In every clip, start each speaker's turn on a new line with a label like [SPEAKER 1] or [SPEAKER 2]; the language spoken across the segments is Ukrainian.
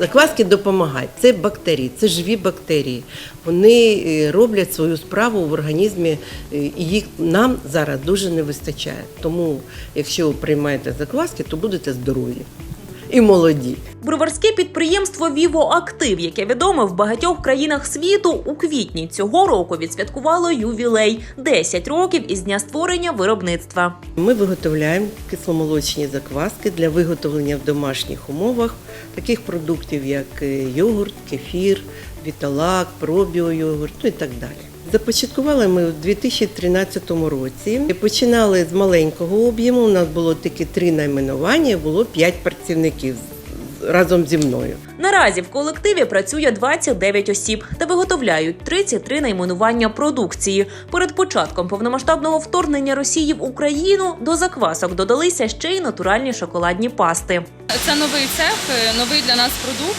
[SPEAKER 1] Закваски допомагають. Це бактерії, це живі бактерії. Вони е, роблять свою справу в організмі, е, і їх нам зараз дуже не вистачає. Тому, якщо ви приймаєте закваски, то будете здорові і молоді.
[SPEAKER 2] Броварське підприємство Віво Актив, яке відоме в багатьох країнах світу, у квітні цього року відсвяткувало ювілей 10 років із дня створення виробництва.
[SPEAKER 1] Ми виготовляємо кисломолочні закваски для виготовлення в домашніх умовах таких продуктів, як е, йогурт, кефір, віталак, пробіойогурт, ну і так далі. Започаткували ми у 2013 році. Починали з маленького об'єму. У нас було тільки три найменування, було п'ять працівників разом зі мною.
[SPEAKER 2] Наразі в колективі працює 29 осіб та виготовляють 33 найменування продукції. Перед початком повномасштабного вторгнення Росії в Україну до заквасок додалися ще й натуральні шоколадні пасти.
[SPEAKER 3] Це новий цех, е, новий для нас продукт.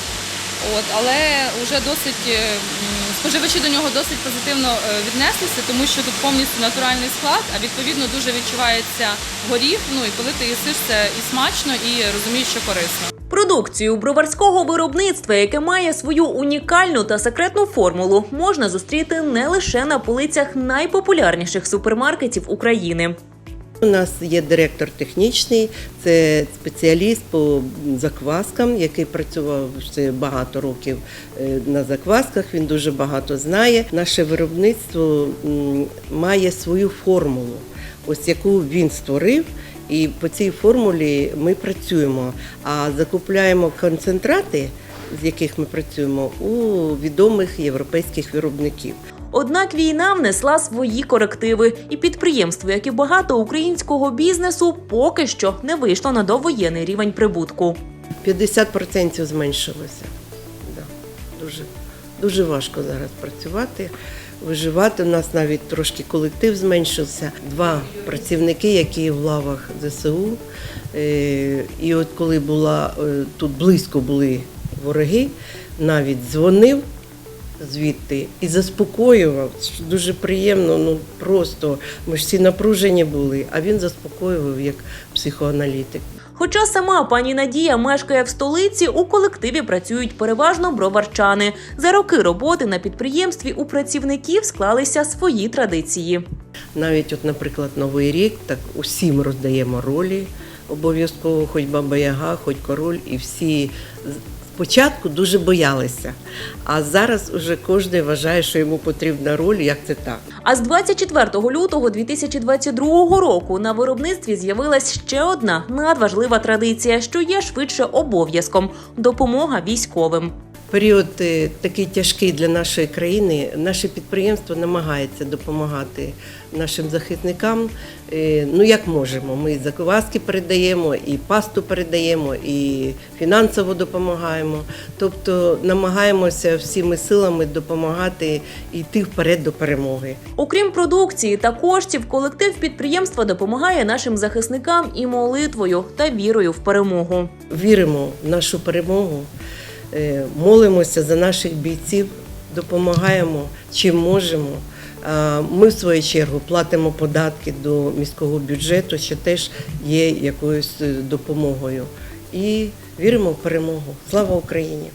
[SPEAKER 3] От, але вже досить е, споживачі до нього досить позитивно е, віднеслися, тому що тут повністю натуральний склад, а відповідно дуже відчувається горіх. Ну і коли ти їсиш це і смачно, і розумієш, що корисно.
[SPEAKER 2] Продукцію броварського виробництва, яке має свою унікальну та секретну формулу, можна зустріти не лише на полицях найпопулярніших супермаркетів України.
[SPEAKER 1] У нас є директор технічний, це спеціаліст по закваскам, який працював ще багато років е, на заквасках. Він дуже багато знає. Наше виробництво має свою формулу, ось яку він створив. І по цій формулі ми працюємо, а закупляємо концентрати, з яких ми працюємо, у відомих європейських виробників.
[SPEAKER 2] Однак війна внесла свої корективи, і підприємство, як і багато українського бізнесу, поки що не вийшло на довоєнний рівень прибутку.
[SPEAKER 1] 50% зменшилося. Да. Дуже, дуже важко зараз працювати, виживати. У нас навіть трошки колектив зменшився. Два працівники, які в лавах ЗСУ. Е, І от коли була е, тут близько були вороги, навіть дзвонив звідти і заспокоював. Дуже приємно, ну просто ми ж всі напружені були, а він заспокоював як психоаналітик.
[SPEAKER 2] Хоча сама пані Надія мешкає в столиці, у колективі працюють переважно броварчани. За роки роботи на підприємстві у працівників склалися свої традиції.
[SPEAKER 1] Навіть, от, наприклад, Новий рік, так усім роздаємо ролі обов'язково, хоч баба Яга, хоч король, і всі спочатку дуже боялися. А зараз уже кожен вважає, що йому потрібна роль, як це так.
[SPEAKER 2] А з 24 лютого 2022 року на виробництві з'явилась ще одна надважлива традиція, що є швидше обов'язком допомога військовим.
[SPEAKER 1] Період е, такий тяжкий для нашої країни. Наше підприємство намагається допомагати нашим захисникам. Е, Ну як можемо. Ми і закваски передаємо, і пасту передаємо, і фінансово допомагаємо. Тобто намагаємося всіми силами допомагати і йти вперед до перемоги.
[SPEAKER 2] Окрім продукції та коштів, колектив підприємства допомагає нашим захисникам і молитвою та вірою в перемогу.
[SPEAKER 1] Віримо в нашу перемогу, молимося за наших бійців, допомагаємо чим можемо. Ми, в свою чергу, платимо податки до міського бюджету, що теж є якоюсь е, допомогою. І віримо в перемогу. Слава Україні!